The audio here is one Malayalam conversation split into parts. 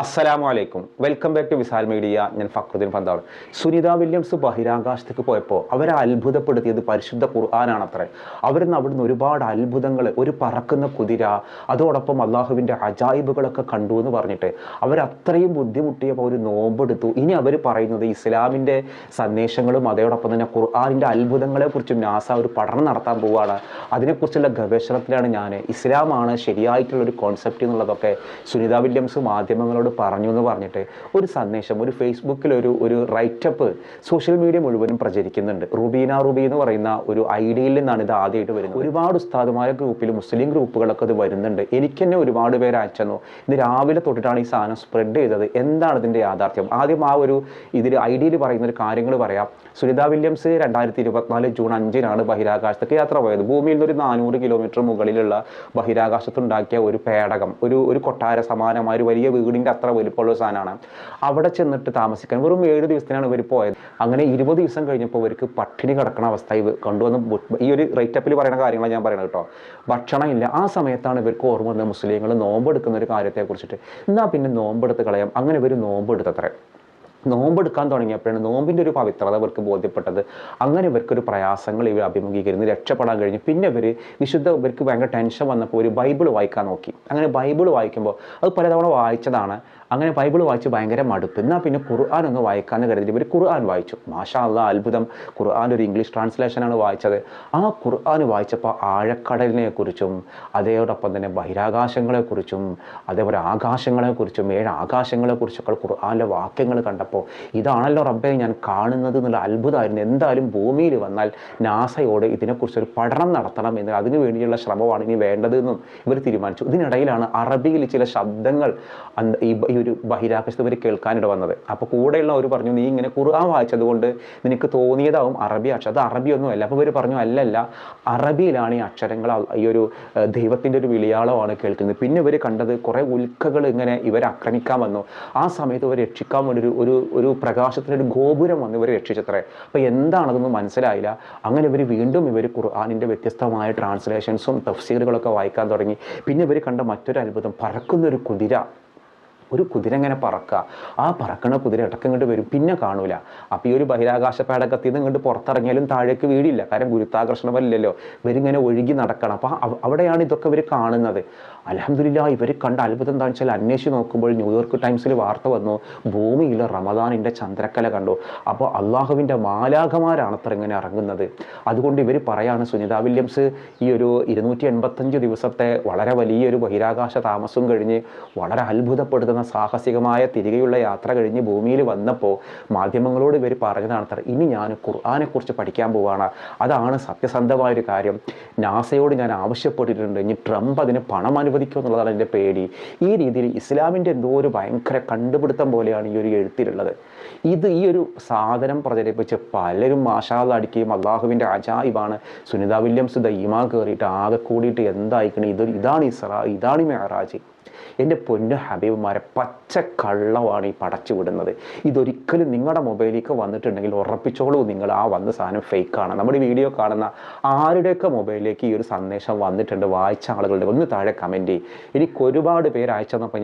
അസ്സലാമു അലൈക്കും. Welcome back to Visal media ഞാൻ ഫക്രുദ്ദീൻ പന്താവ് സുനിത വില്യംസ് ബഹിരാകാശത്തേക്ക് പോയപ്പോൾ അവരെ അത്ഭുതപ്പെടുത്തിയത് പരിശുദ്ധ ഖുർആനാണ് അത്രേ അവരിന്ന് അവിടുന്ന് ഒരുപാട് അത്ഭുതങ്ങൾ ഒരു പറക്കുന്ന കുതിര അതോടൊപ്പം അള്ളാഹുവിന്റെ അജായിബുകളൊക്കെ കണ്ടു എന്ന് പറഞ്ഞിട്ട് അവരത്രയും ബുദ്ധിമുട്ടിയപ്പോൾ ഒരു നോമ്പെടുത്തു. ഇനി അവർ പറയുന്നത് ഇസ്ലാമിന്റെ സന്ദേശങ്ങളും അതോടൊപ്പം തന്നെ ഖുർആാനിന്റെ അത്ഭുതങ്ങളെക്കുറിച്ചും നാസ ഒരു പഠനം നടത്താൻ പോവുകയാണ് അതിനെക്കുറിച്ചുള്ള ഗവേഷണത്തിലാണ് ഞാൻ ഇസ്ലാമാണ് ശരിയായിട്ടുള്ള ഒരു കോൺസെപ്റ്റ് എന്നുള്ളതൊക്കെ സുനിത വില്യംസ് മാധ്യമങ്ങളോട് പറഞ്ഞു എന്ന് പറഞ്ഞിട്ട് ഒരു സന്ദേശം ഒരു ഫേസ്ബുക്കിൽ ഒരു ഒരു റൈറ്റപ്പ് സോഷ്യൽ മീഡിയ മുഴുവനും പ്രചരിക്കുന്നുണ്ട്. റുബീന റുബി എന്ന് പറയുന്ന ഒരു ഐഡിയയിൽ നിന്നാണ് ഇത് ആദ്യമായിട്ട് വരുന്നത്. ഒരുപാട് ഉസ്താദുമാരെ ഗ്രൂപ്പിൽ മുസ്ലിം ഗ്രൂപ്പുകളൊക്കെ ഇത് വരുന്നുണ്ട്. എനിക്ക് തന്നെ ഒരുപാട് പേര് അയച്ചെന്നു ഇത് രാവിലെ തൊട്ടിട്ടാണ് ഈ സാധനം സ്പ്രെഡ് ചെയ്തത്. എന്താണ് ഇതിന്റെ യാഥാർത്ഥ്യം? ആദ്യം ആ ഒരു ഇതിൽ ഐഡിയയിൽ പറയുന്ന ഒരു കാര്യങ്ങൾ പറയാം. സുനിത വില്യംസ് രണ്ടായിരത്തി ഇരുപത്തിനാല് ജൂൺ അഞ്ചിനാണ് ബഹിരാകാശത്തേക്ക് യാത്ര പോയത്. ഭൂമിയിൽ നിന്ന് ഒരു നാനൂറ് കിലോമീറ്റർ മുകളിലുള്ള ബഹിരാകാശത്തുണ്ടാക്കിയ ഒരു പേടകം ഒരു ഒരു കൊട്ടാര സമാനമായ ഒരു വലിയ വീടിന്റെ അത്ര വലിപ്പമുള്ള ഒരു സാധനമാണ്. അവിടെ ചെന്നിട്ട് താമസിക്കാൻ വെറും ഏഴ് ദിവസത്തിനാണ് ഇവർ പോയത്. അങ്ങനെ ഇരുപത് ദിവസം കഴിഞ്ഞപ്പോൾ ഇവർക്ക് പട്ടിണി കിടക്കുന്ന അവസ്ഥ ഇവർ കൊണ്ടുവന്ന് ഈ ഒരു റൈറ്റപ്പിൽ പറയുന്ന കാര്യങ്ങളാണ് ഞാൻ പറയുന്നത് കേട്ടോ. ഭക്ഷണമില്ല ആ സമയത്താണ് ഇവർക്ക് ഓർമ്മ വന്നത് മുസ്ലിങ്ങൾ നോമ്പെടുക്കുന്ന ഒരു കാര്യത്തെക്കുറിച്ചിട്ട്. എന്നാൽ പിന്നെ നോമ്പെടുത്ത് കളയാം? അങ്ങനെ ഇവർ നോമ്പെടുത്തത്രേ. നോമ്പെടുക്കാൻ തുടങ്ങിയപ്പോഴാണ് നോമ്പിന്റെ ഒരു പവിത്രത ഇവർക്ക് ബോധ്യപ്പെട്ടത്. അങ്ങനെ ഇവർക്കൊരു പ്രയാസങ്ങൾ ഇവർ അഭിമുഖീകരിക്കുന്നു രക്ഷപ്പെടാൻ കഴിഞ്ഞു. പിന്നെ ഇവർ വിശുദ്ധ ഇവർക്ക് ഭയങ്കര ടെൻഷൻ വന്നപ്പോൾ ഒരു ബൈബിൾ വായിക്കാൻ നോക്കി. അങ്ങനെ ബൈബിൾ വായിക്കുമ്പോൾ അത് പലതവണ വായിച്ചതാണ്. അങ്ങനെ ബൈബിൾ വായിച്ച് ഭയങ്കര മടുപ്പ് എന്നാൽ പിന്നെ ഖുർആൻ ഒന്ന് വായിക്കാമെന്ന് കരുതി ഇവർ ഖുർആൻ വായിച്ചു. മാഷാ അല്ല അത്ഭുതം. ഖുർആൻ ഒരു ഇംഗ്ലീഷ് ട്രാൻസ്ലേഷനാണ് വായിച്ചത്. ആ ഖുർആൻ വായിച്ചപ്പോൾ ആഴക്കടലിനെ കുറിച്ചും അതോടൊപ്പം തന്നെ ബഹിരാകാശങ്ങളെക്കുറിച്ചും അതേപോലെ ആകാശങ്ങളെക്കുറിച്ചും ഏഴ് ആകാശങ്ങളെക്കുറിച്ചൊക്കെ ഖുർആാനിലെ വാക്യങ്ങൾ കണ്ടപ്പോൾ ഇതാണല്ലോ റബ്ബെ ഞാൻ കാണുന്നത് എന്നുള്ള അത്ഭുതമായിരുന്നു. എന്തായാലും ഭൂമിയിൽ വന്നാൽ നാസയോട് ഇതിനെക്കുറിച്ചൊരു പഠനം നടത്തണം എന്ന് അതിനു വേണ്ടിയുള്ള ശ്രമമാണ് ഇനി വേണ്ടതെന്നും ഇവർ തീരുമാനിച്ചു. ഇതിനിടയിലാണ് അറബിയിൽ ചില ശബ്ദങ്ങൾ ഈ ഒരു ബഹിരാകാശത്ത് കേൾക്കാനിട വന്നത്. അപ്പോൾ കൂടെയുള്ളവർ പറഞ്ഞു നീ ഇങ്ങനെ ഖുർആൻ വായിച്ചതുകൊണ്ട് നിനക്ക് തോന്നിയതാവും അറബി അക്ഷരം. അത് അറബിയൊന്നും അല്ല. അപ്പോൾ ഇവർ പറഞ്ഞു അല്ലല്ല അറബിയിലാണ് ഈ അക്ഷരങ്ങൾ ഈ ഒരു ദൈവത്തിന്റെ ഒരു വിളിയാളമാണ് കേൾക്കുന്നത്. പിന്നെ ഇവർ കണ്ടത് കുറേ ഉൽക്കകൾ ഇങ്ങനെ ഇവരെ ആക്രമിക്കാൻ വന്നു. ആ സമയത്ത് ഇവർ രക്ഷിക്കാൻ വേണ്ടി ഒരു ഒരു ഒരു പ്രകാശത്തിന്റെ ഒരു ഗോപുരം വന്ന് ഇവരെ രക്ഷിച്ചത്രേ. അപ്പോൾ എന്താണതൊന്നും മനസ്സിലായില്ല. അങ്ങനെ ഇവർ വീണ്ടും ഇവർ ഖുർആാനിന്റെ വ്യത്യസ്തമായ ട്രാൻസ്ലേഷൻസും തഫ്സീറുകളൊക്കെ വായിക്കാൻ തുടങ്ങി. പിന്നെ ഇവർ കണ്ട മറ്റൊരു അത്ഭുതം പറക്കുന്നൊരു കുതിര. ഒരു കുതിര ഇങ്ങനെ പറക്കുക. ആ പറക്കണ കുതിര ഇടയ്ക്ക് ഇങ്ങോട്ട് വരും പിന്നെ കാണൂല. അപ്പോൾ ഈ ഒരു ബഹിരാകാശ പേടകത്തിൽ നിന്ന് ഇങ്ങോട്ട് പുറത്തിറങ്ങിയാലും താഴേക്ക് വീടില്ല. കാരണം ഗുരുത്വാകർഷണ ബലമില്ലല്ലോ ഇവരിങ്ങനെ ഒഴുകി നടക്കണം. അപ്പോൾ അവിടെയാണ് ഇതൊക്കെ ഇവർ കാണുന്നത്. അലഹമില്ല ഇവർ കണ്ട അത്ഭുതം എന്താണെന്ന് വെച്ചാൽ അന്വേഷിച്ച് നോക്കുമ്പോൾ ന്യൂയോർക്ക് ടൈംസിൽ വാർത്ത വന്നു ഭൂമിയിൽ റമദാനിന്റെ ചന്ദ്രക്കല കണ്ടു. അപ്പോൾ അള്ളാഹുവിന്റെ മാലാഖമാരാണ് അത്ര ഇങ്ങനെ ഇറങ്ങുന്നത്. അതുകൊണ്ട് ഇവർ പറയാണ് സുനിത വില്യംസ് ഈ ഒരു ഇരുന്നൂറ്റി എൺപത്തഞ്ച് ദിവസത്തെ വളരെ വലിയൊരു ബഹിരാകാശ താമസം കഴിഞ്ഞ് വളരെ അത്ഭുതപ്പെടുത്തുന്ന സാഹസികമായ തിരികെയുള്ള യാത്ര കഴിഞ്ഞ് ഭൂമിയിൽ വന്നപ്പോൾ മാധ്യമങ്ങളോട് ഇവർ പറഞ്ഞതാണ് സാർ ഇനി ഞാൻ ഖുർആാനെക്കുറിച്ച് പഠിക്കാൻ പോവാണ്. അതാണ് സത്യസന്ധമായൊരു കാര്യം. നാസയോട് ഞാൻ ആവശ്യപ്പെട്ടിട്ടുണ്ട്. ഇനി ട്രംപ് അതിന് പണം അനുവദിക്കുമോ എന്നുള്ളതാണ് എന്റെ പേടി. ഈ രീതിയിൽ ഇസ്ലാമിന്റെ എന്തോ ഒരു ഭയങ്കര കണ്ടുപിടുത്തം പോലെയാണ് ഈ ഒരു എഴുത്തിലുള്ളത്. ഇത് ഈ ഒരു സാധനം പ്രചരിപ്പിച്ച് പലരും മാഷാദ് അടിക്കുകയും അള്ളാഹുവിന്റെ അജായിബാണ്. സുനിത വില്യംസ് ദൈമാ കയറിയിട്ട് ആകെ കൂടിയിട്ട് എന്തായിക്കണേ? ഇതൊരു ഇതാണ് ഇസ്രാ ഇതാണ് മെഹറാജ് എന്റെ പൊന്നു ഹബീബുമാരെ പച്ച കള്ളമാണ് ഈ പടച്ചു വിടുന്നത്. ഇതൊരിക്കലും നിങ്ങളുടെ മൊബൈലിലേക്ക് വന്നിട്ടുണ്ടെങ്കിൽ ഉറപ്പിച്ചോളൂ നിങ്ങൾ ആ വന്ന സാധനം ഫേക്കാണ് നമ്മുടെ വീഡിയോ കാണുന്ന ആരുടെയൊക്കെ മൊബൈലിലേക്ക് ഈ ഒരു സന്ദേശം വന്നിട്ടുണ്ട്? വായിച്ച ആളുകളുടെ ഒന്ന് താഴെ കമന്റ് ചെയ്യും. എനിക്ക് ഒരുപാട് പേര്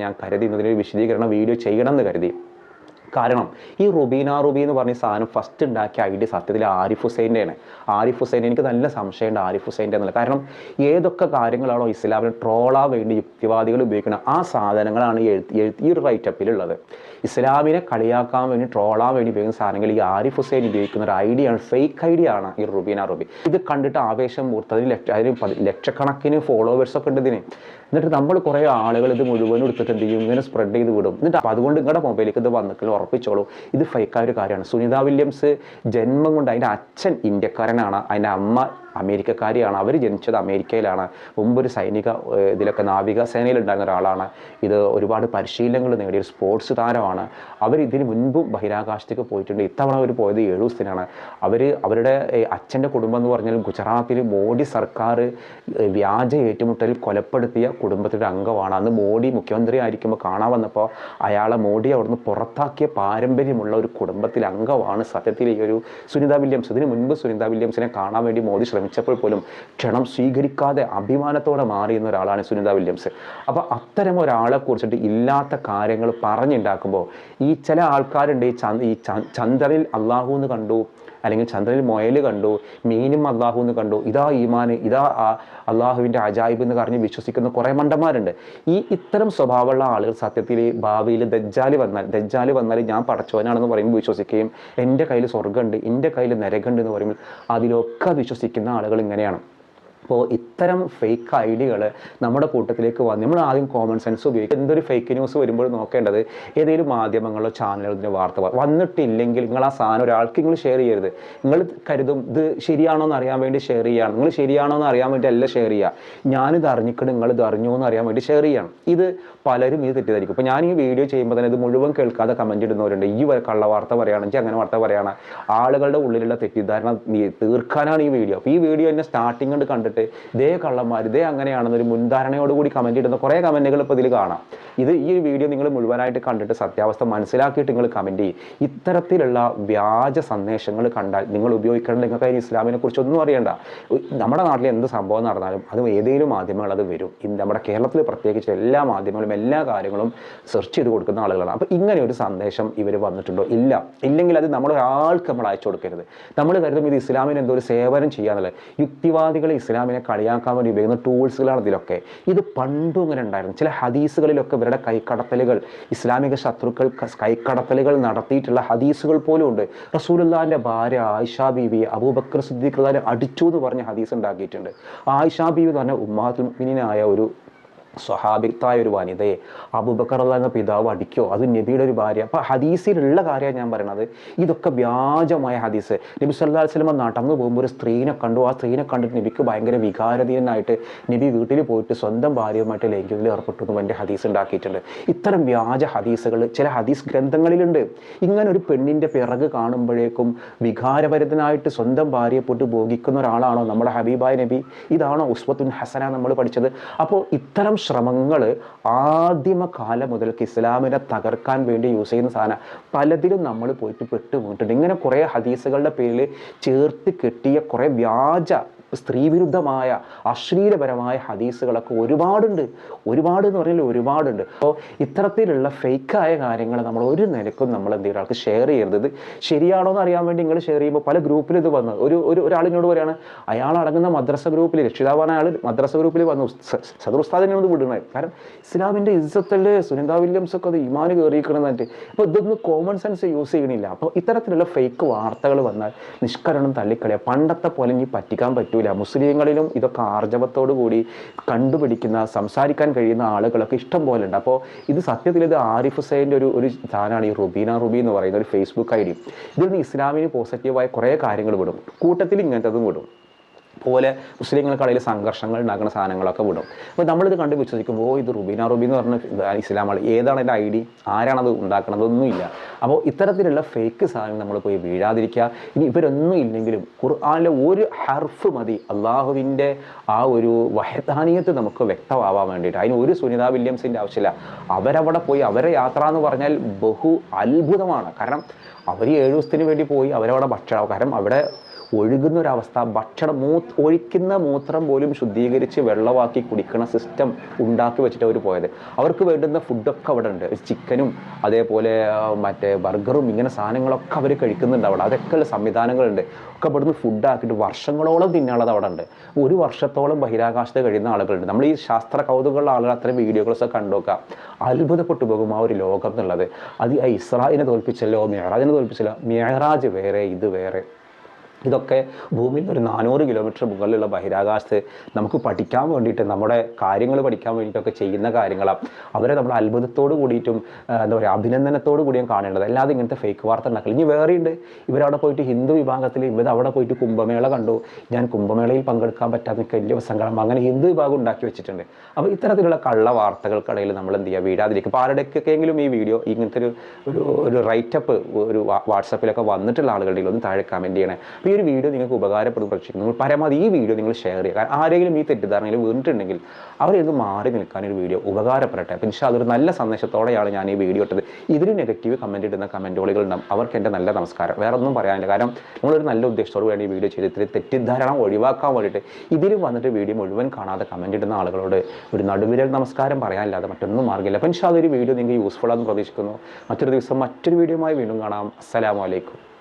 ഞാൻ കരുതി ഇതിനൊരു വിശദീകരണം വീഡിയോ ചെയ്യണമെന്ന് കരുതി. കാരണം ഈ റുബീന റുബി എന്ന് പറഞ്ഞ സാധനം ഫസ്റ്റ് ഉണ്ടാക്കിയ ഐഡിയ സത്യത്തിൽ ആരിഫ് ഹുസൈന്റെയാണ്. ആരിഫ് ഹുസൈൻ എനിക്ക് നല്ല സംശയമുണ്ട് ആരിഫ് ഹുസൈന്റെ എന്നുള്ളത് കാരണം ഏതൊക്കെ കാര്യങ്ങളാണോ ഇസ്ലാമിന് ട്രോളാൻ വേണ്ടി യുക്തിവാദികൾ ഉപയോഗിക്കുന്നത് ആ സാധനങ്ങളാണ് ഈ ഈ ഒരു റൈറ്റപ്പിലുള്ളത് ഇസ്ലാമിനെ കളിയാക്കാൻ വേണ്ടി ട്രോളാൻ വേണ്ടി ഉപയോഗിക്കുന്ന സാധനങ്ങൾ ഈ ആരിഫ് ഹുസൈൻ ഉപയോഗിക്കുന്ന ഒരു ഐഡിയ ആണ് ഫേക്ക് ഐഡിയ ആണ് ഈ റുബീന റുബി. ഇത് കണ്ടിട്ട് ആവേശം മൂർത്ത് അതിന് ലക്ഷ അതിന് ലക്ഷക്കണക്കിന് ഫോളോവേഴ്സ് ഒക്കെ ഉണ്ട് ഇതിന്. എന്നിട്ട് നമ്മൾ കുറേ ആളുകൾ ഇത് മുഴുവനും എടുത്തിട്ട് എന്ത് ചെയ്യും? ഇങ്ങനെ സ്പ്രെഡ് ചെയ്ത് വിടും. എന്നിട്ട് അതുകൊണ്ട് നിങ്ങളുടെ മൊബൈലിലേക്ക് ഇത് വന്നിട്ട് ഉറപ്പിച്ചോളൂ. ഇത് ഫേക്കായ ഒരു കാര്യമാണ്. സുനിത വില്യംസ് ജന്മം കൊണ്ട് അതിന്റെ അച്ഛൻ ഇന്ത്യക്കാരനാണ്. അതിന്റെ അമ്മ അമേരിക്കക്കാരിയാണ്. അവർ ജനിച്ചത് അമേരിക്കയിലാണ്. മുമ്പ് ഒരു സൈനിക ഇതിലൊക്കെ നാവിക സേനയിലുണ്ടായിരുന്ന ഒരാളാണ്. ഇത് ഒരുപാട് പരിശീലനങ്ങൾ നേടിയ ഒരു സ്പോർട്സ് താരമാണ്. അവർ ഇതിന് മുൻപും ബഹിരാകാശത്തേക്ക് പോയിട്ടുണ്ട്. ഇത്തവണ അവർ പോയത് ഏഴു ദിവസത്തിനാണ്. അവർ അവരുടെ അച്ഛന്റെ കുടുംബം എന്ന് പറഞ്ഞാൽ ഗുജറാത്തിൽ മോഡി സർക്കാർ വ്യാജ ഏറ്റുമുട്ടലിൽ കൊലപ്പെടുത്തിയ കുടുംബത്തിന്റെ അംഗമാണ്. അന്ന് മോഡി മുഖ്യമന്ത്രി ആയിരിക്കുമ്പോൾ കാണാൻ വന്നപ്പോൾ അയാളെ മോഡി അവിടുന്ന് പുറത്താക്കിയ പാരമ്പര്യമുള്ള ഒരു കുടുംബത്തിലെ അംഗമാണ് സത്യത്തിൽ ഈ ഒരു സുനിത വില്യംസ്. ഇതിന് മുൻപ് സുനിത വില്യംസിനെ കാണാൻ വേണ്ടി മോദി ശ്രമിച്ചു. ക്ഷണിച്ചപ്പോൾ പോലും ക്ഷണം സ്വീകരിക്കാതെ അഭിമാനത്തോടെ മാറിയുന്ന ഒരാളാണ് സുനിത വില്യംസ്. അപ്പോൾ അത്തരം ഒരാളെ കുറിച്ചിട്ട് ഇല്ലാത്ത കാര്യങ്ങൾ പറഞ്ഞുണ്ടാക്കുമ്പോൾ ഈ ചില ആൾക്കാരുണ്ട് ഈ ചന്ദ്രനിൽ അള്ളാഹു എന്ന് കണ്ടു അല്ലെങ്കിൽ ചന്ദ്രനിൽ മൊയൽ കണ്ടു മീനും അള്ളാഹു എന്ന് കണ്ടു ഇതാ ഈമാന് ഇതാ ആ അള്ളാഹുവിന്റെ അജായിബ് എന്ന് പറഞ്ഞ് വിശ്വസിക്കുന്ന കുറേ മണ്ടന്മാരുണ്ട്. ഈ ഇത്തരം സ്വഭാവമുള്ള ആളുകൾ സത്യത്തിൽ ഭാവിയിൽ ദജ്ജാലി വന്നാൽ ദജ്ജാൽ വന്നാൽ ഞാൻ പടച്ചവനാണെന്ന് പറയുമ്പോൾ വിശ്വസിക്കുകയും എന്റെ കയ്യിൽ സ്വർഗമുണ്ട് എന്റെ കയ്യിൽ നരകമുണ്ട് എന്ന് പറയുമ്പോൾ അതിലൊക്കെ വിശ്വസിക്കുന്ന ആളുകൾ ഇങ്ങനെയാണ്. അപ്പോൾ ഇത്തരം ഫേക്ക് ഐഡികൾ നമ്മുടെ കൂട്ടത്തിലേക്ക് വന്ന് നമ്മൾ ആദ്യം കോമൺ സെൻസ് ഉപയോഗിക്കുക എന്തൊരു ഫേക്ക് ന്യൂസ് വരുമ്പോൾ നോക്കേണ്ടത് ഏതെങ്കിലും മാധ്യമങ്ങളോ ചാനലുകളോ ഇതിന്റെ വാർത്ത വന്നിട്ടില്ലെങ്കിൽ നിങ്ങൾ ആ സാധനം ഒരാൾക്ക് നിങ്ങൾ ഷെയർ ചെയ്യരുത്. നിങ്ങൾ കരുതും ഇത് ശരിയാണോ എന്ന് അറിയാൻ വേണ്ടി ഷെയർ ചെയ്യാണ് നിങ്ങൾ ശരിയാണോ എന്ന് അറിയാൻ വേണ്ടി അല്ല ഷെയർ ചെയ്യുക ഞാനിത് അറിഞ്ഞിട്ട് നിങ്ങൾ ഇത് അറിഞ്ഞോ എന്ന് അറിയാൻ വേണ്ടി ഷെയർ ചെയ്യണം. ഇത് പലരും ഇത് തെറ്റിദ്ധരിക്കും. ഇപ്പോൾ ഞാൻ ഈ വീഡിയോ ചെയ്യുമ്പോൾ തന്നെ ഇത് മുഴുവൻ കേൾക്കാതെ കമന്റ് ഇടുന്നവരുണ്ട്. ഈ കള്ള വാർത്ത പറയുകയാണെങ്കിൽ അങ്ങനെ വാർത്ത പറയുകയാണ്. ആളുകളുടെ ഉള്ളിലുള്ള തെറ്റിദ്ധാരണ തീർക്കാനാണ് ഈ വീഡിയോ അപ്പോൾ ഈ വീഡിയോ എന്നെ സ്റ്റാർട്ടിംഗ് കൊണ്ട് കണ്ടിട്ട് ഇതേ കള്ളന്മാർ ഇതേ അങ്ങനെയാണെന്നൊരു മുൻധാരണയോടുകൂടി കമന്റ് ഇടുന്ന കുറേ കമന്റുകൾ ഇപ്പോൾ ഇതിൽ കാണാം. ഇത് ഈ വീഡിയോ നിങ്ങൾ മുഴുവനായിട്ട് കണ്ടിട്ട് സത്യാവസ്ഥ മനസ്സിലാക്കിയിട്ട് നിങ്ങൾ കമന്റ് ചെയ്യും. ഇത്തരത്തിലുള്ള വ്യാജ സന്ദേശങ്ങൾ കണ്ടാൽ നിങ്ങൾ ഉപയോഗിക്കേണ്ട നിങ്ങൾക്ക് അതിന് ഇസ്ലാമിനെ കുറിച്ച് ഒന്നും അറിയണ്ട നമ്മുടെ നാട്ടിൽ എന്ത് സംഭവം നടന്നാലും അത് ഏതെങ്കിലും മാധ്യമങ്ങൾ അത് വരും. നമ്മുടെ കേരളത്തിൽ പ്രത്യേകിച്ച് എല്ലാ മാധ്യമങ്ങളും എല്ലാ കാര്യങ്ങളും സെർച്ച് ചെയ്ത് കൊടുക്കുന്ന ആളുകളാണ്. അപ്പോൾ ഇങ്ങനെ ഒരു സന്ദേശം ഇവർ വന്നിട്ടുണ്ടോ? ഇല്ല. ഇല്ലെങ്കിൽ അത് നമ്മൾ ഒരാൾക്ക് നമ്മൾ അയച്ചു കൊടുക്കരുത്. നമ്മൾ കരുതും ഇത് ഇസ്ലാമിന് എന്തോ ഒരു സേവനം ചെയ്യാന്നുള്ളത്. യുക്തിവാദികൾ ഇസ്ലാമിനെ കളിയാക്കാൻ വേണ്ടി ഉപയോഗിക്കുന്ന ടൂൾസുകളാണ് ഇതിലൊക്കെ. ഇത് പണ്ടും ഇങ്ങനെ ഉണ്ടായിരുന്നു. ചില ഹദീസുകളിലൊക്കെ ഇവരുടെ കൈക്കടത്തലുകൾ ഇസ്ലാമിക ശത്രുക്കൾ കൈക്കടത്തലുകൾ നടത്തിയിട്ടുള്ള ഹദീസുകൾ പോലും ഉണ്ട്. റസൂലുല്ലാന്റെ ഭാര്യ ആയിഷ ബീവി അബൂബക്കർ സിദ്ദീഖ് അടിച്ചു എന്ന് പറഞ്ഞ ഹദീസ് ഉണ്ടാക്കിയിട്ടുണ്ട്. ആയിഷ ബീവി എന്ന് പറഞ്ഞ ഉമ്മാത്തുൽ മുഅ്മിനീനായ ഒരു സ്വഹാബിത്തായ ഒരു വനിതയെ അബുബക്കറുള്ള എന്ന പിതാവ് അടിക്കോ? അത് നബിയുടെ ഒരു ഭാര്യ. അപ്പോൾ ഹദീസിലുള്ള കാര്യമാണ് ഞാൻ പറയണത്. ഇതൊക്കെ വ്യാജമായ ഹദീസ്. നബി സല്ലാ വസ്ലമ നടന്നു പോകുമ്പോൾ ഒരു സ്ത്രീനെ കണ്ടു. ആ സ്ത്രീനെ കണ്ടിട്ട് നബിക്ക് ഭയങ്കര വികാരധീനായിട്ട് നബി വീട്ടിൽ പോയിട്ട് സ്വന്തം ഭാര്യയുമായിട്ട് ലൈംഗികത്തിൽ ഏർപ്പെട്ടു എന്ന് എന്റെ ഹദീസ് ഉണ്ടാക്കിയിട്ടുണ്ട്. ഇത്തരം വ്യാജ ഹദീസുകൾ ചില ഹദീസ് ഗ്രന്ഥങ്ങളിലുണ്ട്. ഇങ്ങനെ ഒരു പെണ്ണിന്റെ പിറക് കാണുമ്പോഴേക്കും വികാരഭരിതനായിട്ട് സ്വന്തം ഭാര്യയെ പോയിട്ട് ഭോഗിക്കുന്ന ഒരാളാണോ നമ്മുടെ ഹബീബായ നബി? ഇതാണോ ഉസ്വത്തുൻ ഹസന നമ്മൾ പഠിച്ചത്? അപ്പോൾ ഇത്തരം ശ്രമങ്ങൾ ആദിമകാലം മുതൽക്ക് ഇസ്ലാമിനെ തകർക്കാൻ വേണ്ടി യൂസ് ചെയ്യുന്ന സാധനം. പലതിലും നമ്മൾ പോയിട്ട് പെട്ടുപോയിട്ടുണ്ട്. ഇങ്ങനെ കുറേ ഹദീസുകളുടെ പേരിൽ ചേർത്ത് കെട്ടിയ കുറേ വ്യാജ സ്ത്രീവിരുദ്ധമായ അശ്ലീലപരമായ ഹദീസുകളൊക്കെ ഒരുപാടുണ്ട്. ഒരുപാട് എന്ന് പറഞ്ഞാൽ ഒരുപാടുണ്ട്. അപ്പോൾ ഇത്തരത്തിലുള്ള ഫേക്കായ കാര്യങ്ങൾ നമ്മൾ ഒരു നിലക്കും നമ്മൾ എന്ത് ചെയ്യുക ഒരാൾക്ക് ഷെയർ ചെയ്യരുത്. ഇത് ശരിയാണോ എന്ന് അറിയാൻ വേണ്ടി നിങ്ങൾ ഷെയർ ചെയ്യുമ്പോൾ പല ഗ്രൂപ്പിൽ ഇത് വന്നത് ഒരു ഒരു ഒരാളിനോട് പറയുകയാണ് അയാൾ അടങ്ങുന്ന മദ്രസ ഗ്രൂപ്പിൽ രക്ഷിതാവാണ് അയാൾ മദ്രസ ഗ്രൂപ്പിൽ വന്നു. സദർ ഒന്ന് വിടുന്നത് കാരണം ഇസ്ലാമിന്റെ ഇസ്സത്തല്ലേ സുനിത വില്യംസ് ഒക്കെ അത് ഇമാന് കയറിയിരിക്കണമെന്നിട്ട് അപ്പോൾ ഇതൊന്നും കോമൺ സെൻസ് യൂസ് ചെയ്യണില്ല. അപ്പോൾ ഇത്തരത്തിലുള്ള ഫേക്ക് വാർത്തകൾ വന്നാൽ നിഷ്കരണം തള്ളിക്കളയുക പണ്ടത്തെ പോലെ ഇനി പറ്റിക്കാൻ പറ്റൂല മുസ്ലിങ്ങളിലും ഇതൊക്കെ ആർജവത്തോടു കൂടി കണ്ടുപിടിക്കുന്ന സംസാരിക്കാൻ കഴിയുന്ന ആളുകളൊക്കെ ഇഷ്ടം പോലെ ഉണ്ട്. അപ്പോൾ ഇത് സത്യത്തിൽ ഇത് ആരിഫ് ഹുസൈന്റെ ഒരു ഒരു ചാനാണ് ഈ റുബീന റുബി എന്ന് പറയുന്ന ഒരു ഫേസ്ബുക്ക് ഐ ഡി. ഇതിൽ നിന്ന് ഇസ്ലാമിന് പോസിറ്റീവായ കുറേ കാര്യങ്ങൾ വിടും. കൂട്ടത്തിൽ ഇങ്ങനത്തതും വിടും. പോലെ മുസ്ലിങ്ങൾക്കിടയിൽ സംഘർഷങ്ങൾ ഉണ്ടാക്കുന്ന സാധനങ്ങളൊക്കെ വിടും. അപ്പോൾ നമ്മളിത് കണ്ട് വിശ്വസിക്കുമ്പോൾ ഓ ഇത് റുബീന റുബി എന്ന് പറഞ്ഞ ഇസ്ലാമാണ് ഏതാണ് എന്റെ ഐ ഡി ആരാണത് ഉണ്ടാക്കണതൊന്നുമില്ല അപ്പോൾ ഇത്തരത്തിലുള്ള ഫേക്ക് സാധനം നമ്മൾ പോയി വീഴാതിരിക്കുക. ഇനി ഇവരൊന്നും ഇല്ലെങ്കിലും ഖുർആാനിലെ ഒരു ഹർഫ് മതി. അള്ളാഹുവിന്റെ ആ ഒരു വഹദാനീയത്ത് നമുക്ക് വ്യക്തമാവാൻ വേണ്ടിയിട്ട്. അതിന് ഒരു സുനിത വില്യംസിന്റെ ആവശ്യമില്ല. അവരവിടെ പോയി അവരെ യാത്ര എന്ന് പറഞ്ഞാൽ ബഹു അത്ഭുതമാണ്. കാരണം അവർ ഏഴു ദിവസത്തിന് വേണ്ടി പോയി അവരവിടെ ഭക്ഷണം കാരണം അവിടെ ഒഴുകുന്ന ഒരവസ്ഥ ഭക്ഷണം മൂ ഒഴിക്കുന്ന മൂത്രം പോലും ശുദ്ധീകരിച്ച് വെള്ളമാക്കി കുടിക്കുന്ന സിസ്റ്റം ഉണ്ടാക്കി വെച്ചിട്ട് അവർ പോയത്. അവർക്ക് വേണ്ടുന്ന ഫുഡൊക്കെ അവിടെ ഉണ്ട് ചിക്കനും അതേപോലെ മറ്റേ ബർഗറും ഇങ്ങനെ സാധനങ്ങളൊക്കെ അവർ കഴിക്കുന്നുണ്ട് അവിടെ. അതൊക്കെയുള്ള സംവിധാനങ്ങളുണ്ട്. ഒക്കെ ഇവിടുന്ന് ഫുഡാക്കിയിട്ട് വർഷങ്ങളോളം തിന്നാനുള്ളത് അവിടെ ഉണ്ട് ഒരു വർഷത്തോളം ബഹിരാകാശത്ത് കഴിയുന്ന ആളുകളുണ്ട്. നമ്മൾ ഈ ശാസ്ത്ര കൗതുകമുള്ള ആളുകൾ അത്രയും വീഡിയോകളൊക്കെ കണ്ടുനോക്കുക അത്ഭുതപ്പെട്ടു പോകും ആ ഒരു ലോകം എന്നുള്ളത്. അത് ഇസ്രായിനെ തോൽപ്പിച്ചല്ലോ മെഹറാജിനെ തോൽപ്പിച്ചല്ലോ. മെഹറാജ് വേറെ ഇത് വേറെ. ഇതൊക്കെ ഭൂമിയിൽ ഒരു നാനൂറ് കിലോമീറ്റർ മുകളിലുള്ള ബഹിരാകാശത്ത് നമുക്ക് പഠിക്കാൻ വേണ്ടിയിട്ട് നമ്മുടെ കാര്യങ്ങൾ പഠിക്കാൻ വേണ്ടിയിട്ടൊക്കെ ചെയ്യുന്ന കാര്യങ്ങളാണ് അവരെ നമ്മൾ അത്ഭുതത്തോട് കൂടിയിട്ടും എന്താ പറയുക അഭിനന്ദനത്തോട് കൂടിയും കാണേണ്ടത്. അല്ലാതെ ഇങ്ങനത്തെ ഫേക്ക് വാർത്ത ഉണ്ടാക്കില്ല ഇനി വേറെയുണ്ട് ഇവരവിടെ പോയിട്ട് ഹിന്ദു വിഭാഗത്തിൽ ഇവർ അവിടെ പോയിട്ട് കുംഭമേള കണ്ടു. ഞാൻ കുംഭമേളയിൽ പങ്കെടുക്കാൻ പറ്റാത്ത വലിയ സങ്കടം അങ്ങനെ ഹിന്ദു വിഭാഗം ഉണ്ടാക്കി വെച്ചിട്ടുണ്ട്. അപ്പോൾ ഇത്തരത്തിലുള്ള കള്ള വാർത്തകൾക്കിടയിൽ നമ്മൾ എന്ത് ചെയ്യുക? വീഴാതിരിക്കും അപ്പോൾ ആരുടെയൊക്കെയെങ്കിലും ഈ വീഡിയോ ഇങ്ങനത്തെ ഒരു ഒരു റൈറ്റപ്പ് ഒരു വാട്സപ്പിലൊക്കെ വന്നിട്ടുള്ള ആളുകളുടെ ഒന്ന് താഴെ കമന്റ് ചെയ്യണേ. ഒരു വീഡിയോ നിങ്ങൾക്ക് ഉപകാരപ്പെടും പ്രതീക്ഷിക്കുന്നു നിങ്ങൾ പരമാവധി ഈ വീഡിയോ നിങ്ങൾ ഷെയർ ചെയ്യുക. കാരണം ആരെങ്കിലും ഈ തെറ്റിദ്ധാരണയിൽ വീണിട്ടുണ്ടെങ്കിൽ ഇത് മാറി നിൽക്കാൻ ഒരു വീഡിയോ ഉപകാരപ്പെടട്ടെ. അപ്പം ഇൻഷാ അതൊരു നല്ല സന്ദേശത്തോടെയാണ് ഞാൻ ഈ വീഡിയോ ഇട്ടത്. ഇതിന് നെഗറ്റീവ് കമന്റ് ഇടുന്ന കമന്റുകൾ ഉണ്ടാവും അവർക്ക് എന്റെ നല്ല നമസ്കാരം. വേറെ ഒന്നും പറയാനില്ല. കാരണം നമ്മളൊരു നല്ല ഉദ്ദേശത്തോട് വേണ്ടി ഈ വീഡിയോ ചെയ്ത് ഇത്തിരി തെറ്റിദ്ധാരണ ഒഴിവാക്കാൻ വേണ്ടിയിട്ട് ഇതിൽ വന്നിട്ട് വീഡിയോ മുഴുവൻ കാണാതെ കമന്റ് ഇടുന്ന ആളുകളോട് ഒരു നടുവിരൽ നമസ്കാരം പറയാനില്ലാതെ മറ്റൊന്നും മാർഗമില്ല. അപ്പം ഇൻഷാ അതൊരു വീഡിയോ നിങ്ങൾക്ക് യൂസ്ഫുൾ ആണെന്ന് പ്രതീക്ഷിക്കുന്നു. മറ്റൊരു ദിവസം മറ്റൊരു വീഡിയോയുമായി വീണ്ടും കാണാം. അസ്സലാമു അലൈക്കും.